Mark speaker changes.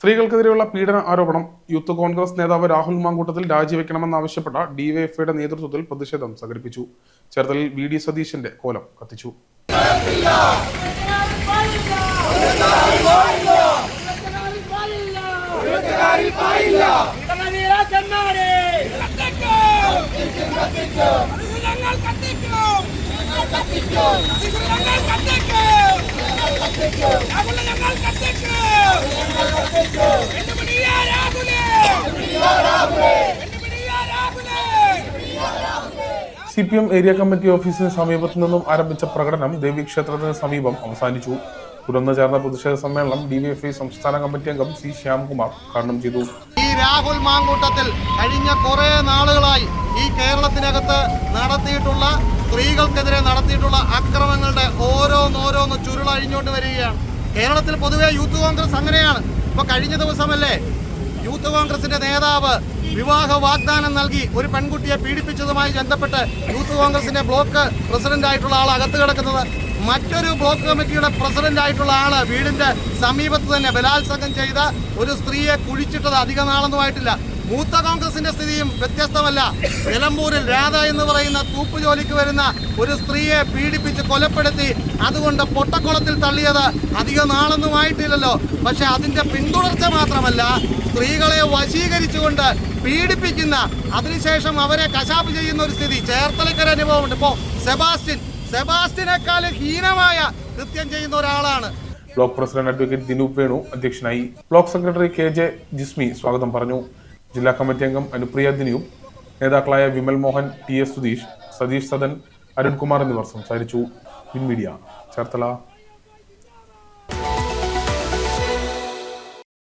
Speaker 1: സ്ത്രീകൾക്കെതിരെയുള്ള പീഡന ആരോപണം യൂത്ത് കോൺഗ്രസ് നേതാവ് രാഹുൽ മാങ്കൂട്ടത്തിൽ രാജിവെക്കണമെന്നാവശ്യപ്പെട്ട ഡിവൈഎഫ്ഐയുടെ നേതൃത്വത്തിൽ പ്രതിഷേധം സംഘടിപ്പിച്ചു. ചേർത്തലിൽ വി ഡി സതീശന്റെ കോലം കത്തിച്ചു. C P M area committee ഓഫീസിന് സമീപത്തു നിന്നും ആരംഭിച്ച പ്രകടനം ദേവീക്ഷേത്രത്തിന് സമീപം അവസാനിച്ചു. തുടർന്ന് ചേർന്ന പ്രതിഷേധ സമ്മേളനം ഡിവൈഎഫ്ഐ സംസ്ഥാന കമ്മിറ്റി അംഗം സി ശ്യാംകുമാർ ഉദ്ഘാടനം ചെയ്തു.
Speaker 2: ഈ രാഹുൽ മാങ്കൂട്ടത്തിൽ കഴിഞ്ഞ കുറെ നാളുകളായി ഈ കേരളത്തിനകത്ത് നടത്തിയിട്ടുള്ള സ്ത്രീകൾക്കെതിരെ നടത്തിയിട്ടുള്ള അക്രമങ്ങളുടെ ഓരോന്നോരോന്ന് ചുരുളഴിഞ്ഞുകൊണ്ട് വരികയാണ്. കേരളത്തിൽ പൊതുവെ യൂത്ത് കോൺഗ്രസ് അങ്ങനെയാണ്. ഇപ്പൊ കഴിഞ്ഞ ദിവസമല്ലേ യൂത്ത് കോൺഗ്രസിന്റെ നേതാവ് വിവാഹ വാഗ്ദാനം നൽകി ഒരു പെൺകുട്ടിയെ പീഡിപ്പിച്ചതുമായി ബന്ധപ്പെട്ട് യൂത്ത് കോൺഗ്രസിന്റെ ബ്ലോക്ക് പ്രസിഡന്റ് ആയിട്ടുള്ള ആൾ അകത്ത് കിടക്കുന്നത്. മറ്റൊരു ബ്ലോക്ക് കമ്മിറ്റിയുടെ പ്രസിഡന്റ് ആയിട്ടുള്ള ആൾ വീടിന്റെ സമീപത്ത് തന്നെ ബലാത്സംഗം ചെയ്ത ഒരു സ്ത്രീയെ കുഴിച്ചിട്ടത് അധിക നാളൊന്നുമായിട്ടില്ല. മൂത്ത കോൺഗ്രസിന്റെ സ്ഥിതിയും വ്യത്യസ്തമല്ല. നിലമ്പൂരിൽ രാധ എന്ന് പറയുന്ന തൂപ്പ് ജോലിക്ക് വരുന്ന ഒരു സ്ത്രീയെ പീഡിപ്പിച്ച് കൊലപ്പെടുത്തി അതുകൊണ്ട് പൊട്ടക്കുളത്തിൽ തള്ളിയത് അധിക നാളൊന്നുമായിട്ടില്ലല്ലോ. പക്ഷെ അതിന്റെ പിന്തുടർച്ച മാത്രമല്ല സ്ത്രീകളെ വശീകരിച്ചുകൊണ്ട് പീഡിപ്പിക്കുന്ന അതിനുശേഷം അവരെ കശാപ്പ് ചെയ്യുന്ന ഒരു സ്ഥിതി. ചേർത്തലക്കര അനുഭവമുണ്ട്. ഇപ്പോ സെബാസ്റ്റ്യൻ സെബാസ്റ്റ്യനേക്കാൾ ഹീനമായ കൃത്യം ചെയ്യുന്ന ഒരാളാണ്.
Speaker 1: Block president advocate Dinoop Venu അധ്യക്ഷനായി block secretary K J Jismi സ്വാഗതം പറഞ്ഞു. ജില്ലാ കമ്മിറ്റി അംഗം അനുപ്രിയ ദിനൂപ് നേതാക്കളായ വിമൽ മോഹൻ ടി എസ് സുധീഷ് സതീഷ് സദൻ അരുൺകുമാർ എന്നിവർ സംസാരിച്ചു. മീഡിയ ചേർത്തല.